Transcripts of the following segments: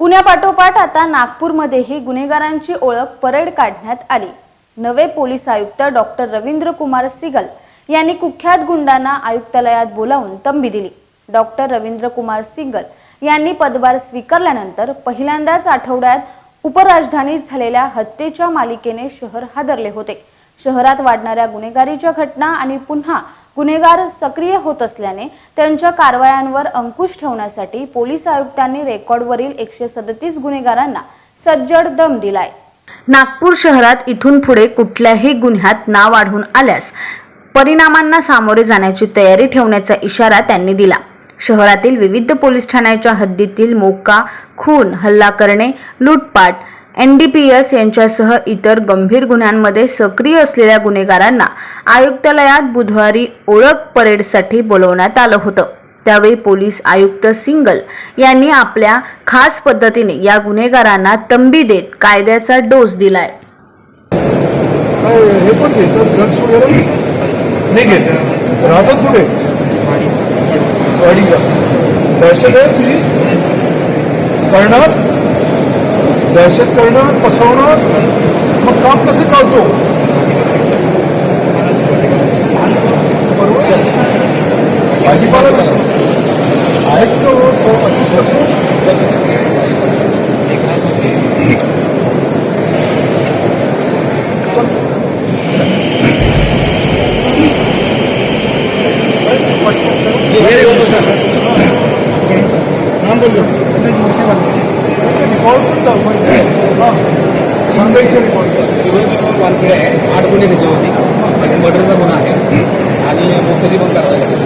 पुण्यापाठोपाठ आता नागपूरमध्येही गुन्हेगारांची ओळख परेड काढण्यात आली. नवे पोलीस आयुक्त डॉक्टर रवींद्र कुमार सिगल यांनी कुख्यात गुंडांना आयुक्तालयात बोलावून तंबी दिली. डॉक्टर रवींद्र कुमार सिंगल यांनी पदभार स्वीकारल्यानंतर पहिल्यांदाच आठवड्यात उपराजधानीत झालेल्या हत्येच्या मालिकेने शहर हादरले होते. शहरात वाढणाऱ्या गुन्हेगारीच्या घटना आणि पुन्हा गुन्हेगार सक्रिय होत असल्याने त्यांच्या कारवायांवर अंकुश ठेवण्यासाठी पोलीस आयुक्तांनी रेकॉर्डवरील एकशे सदतीस गुन्हेगारांना सज्जड दम दिलाय. नागपूर शहरात इथून पुढे कुठल्याही गुन्ह्यात नाव आढळून आल्यास परिणामांना सामोरे जाण्याची तयारी ठेवण्याचा इशारा त्यांनी दिला. शहरातील विविध पोलीस ठाण्याच्या हद्दीतील मोका खून हल्ला करणे लूटपाट एनडीपीएस यांच्यासह इतर गंभीर गुन्ह्यांमध्ये सक्रिय असलेल्या गुन्हेगारांना आयुक्तालयात बुधवारी ओळख परेडसाठी बोलवण्यात आलं होतं. त्यावेळी पोलीस आयुक्त सिंगल यांनी आपल्या खास पद्धतीने या गुन्हेगारांना तंबी देत कायद्याचा डोस दिलाय. करणार दहशत करणार पसवणं मग काम कसं चालतो? सूरज वानखेडे आहे आठ गुन्हे त्याच्यावरती आणि मर्डरचा गुन्हा आहे आणि मोक्याची पण कारवाई आहे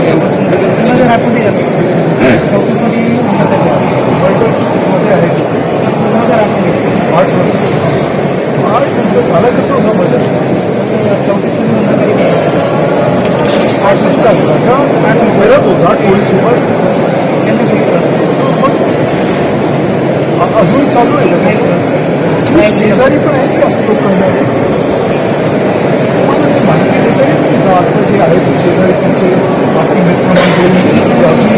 मध्ये आहे तुमचं झालं कसं होतं माझं असंच चाललं का फिरत होता टोळीसोबत azul e só doida. Precisa ali para ele, acho que ele mais ele tem que usar, tem que ir ele, precisa ele, a primeira dele, azul